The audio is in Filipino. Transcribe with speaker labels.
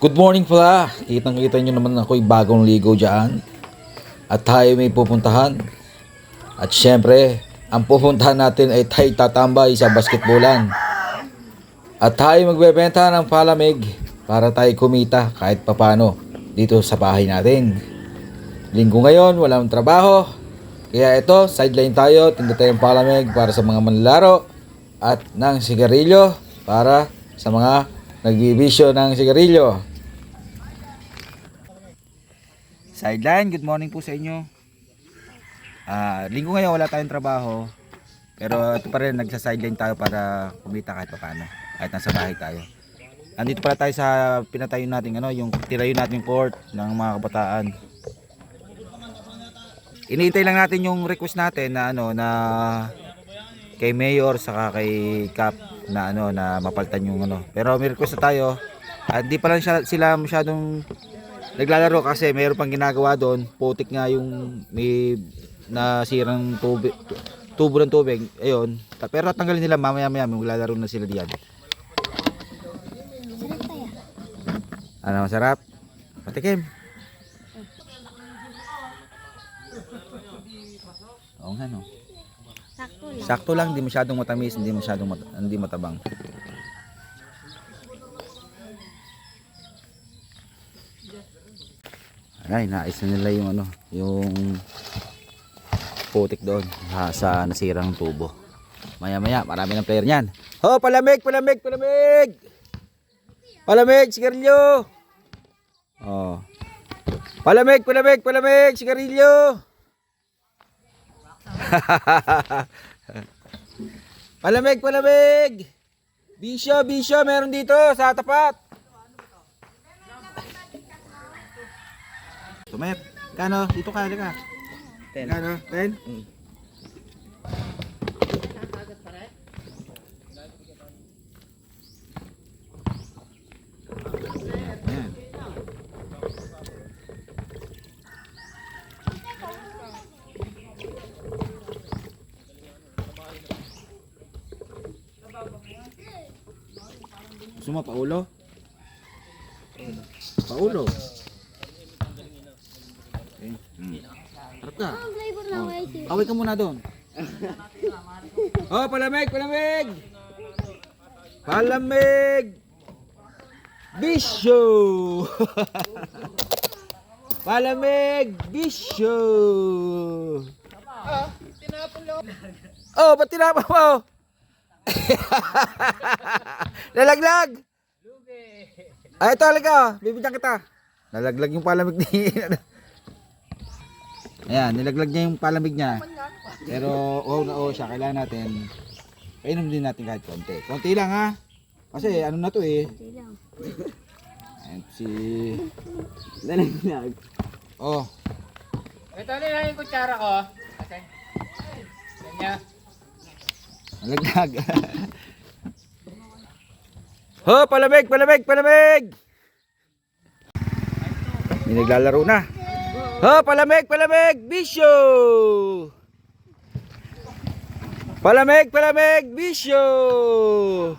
Speaker 1: Good morning pala. Kitang kita nyo naman ako'y bagong ligo dyan. At tayo may pupuntahan. At syempre, ang pupuntahan natin ay tayo tatambay sa basketbolan. At tayo magbebenta ng palamig para tayo kumita kahit papano dito sa bahay natin. Linggo ngayon, walang trabaho. Kaya ito, sideline tayo, tinda tayong palamig para sa mga manlalaro at ng sigarilyo para sa mga nagbibisyo ng sigarilyo. Sideline, good morning po sa inyo. Ah, linggo ngayon wala tayong trabaho. Pero ito pa rin nagsa-sideline tayo para kumita kahit paano. Kahit nasa bahay tayo. Andito pala tayo sa pinatayo natin ano, yung tirayo natin yung court ng mga kabataan. Iniintay lang natin yung request natin na ano na kay Mayor saka kay Cap na ano na mapaltan yung ano. Pero may request na tayo. At di pa lang siya, sila masyadong naglalaro kasi mayroon pang ginagawa doon. Putik nga yung may nasirang tubig tubo ng tubig. Ayun. Pero tanggalin nila mamaya maya maglalaro na sila diyan. Ano masarap? Patikim. Oo nga no.
Speaker 2: Sakto lang.
Speaker 1: Sakto lang, hindi masyadong matamis, hindi masyadong mat- hindi matabang. Ay, nais na nila yung ano, yung putik doon ha, sa nasirang tubo. Maya maya, marami ng player niyan. Oh, palamig, palamig, palamig! Palamig, sigarilyo! Oh. Palamig, palamig, palamig, sigarilyo! Palamig, palamig! Bisyo, bisyo, meron dito sa tapat. Tumer, kano? Dito ka, ka.
Speaker 3: Ten.
Speaker 1: Kano? Ten? Mm. Ayan. Gusto mo paulo? Paulo. Okay. Hmm. Harap ka.
Speaker 2: Si.
Speaker 1: Away ka muna doon. oh, palamig, palamig! Palamig! Bisyo! palamig! Bisyo! Oh, ba't tinapa mo? Nalaglag! Ay, ito, halika. Bibigyan kita. Nalaglag yung palamig ni... Ayan, nilaglag niya yung palamig niya. Pero oo na oo siya, kailangan natin painom din natin kahit konti. Konti lang ha. Kasi ano na to eh.
Speaker 2: Hindi lang.
Speaker 1: Ayan, si
Speaker 3: Nalaglag.
Speaker 1: Oh,
Speaker 4: Ito na lang yung kutsara ko. Okay. Ganyan.
Speaker 1: nalaglag. Ho, palamig, palamig, palamig. May naglalaro na. Ho, palamig, palamig, bisyo. Palamig, palamig, bisyo.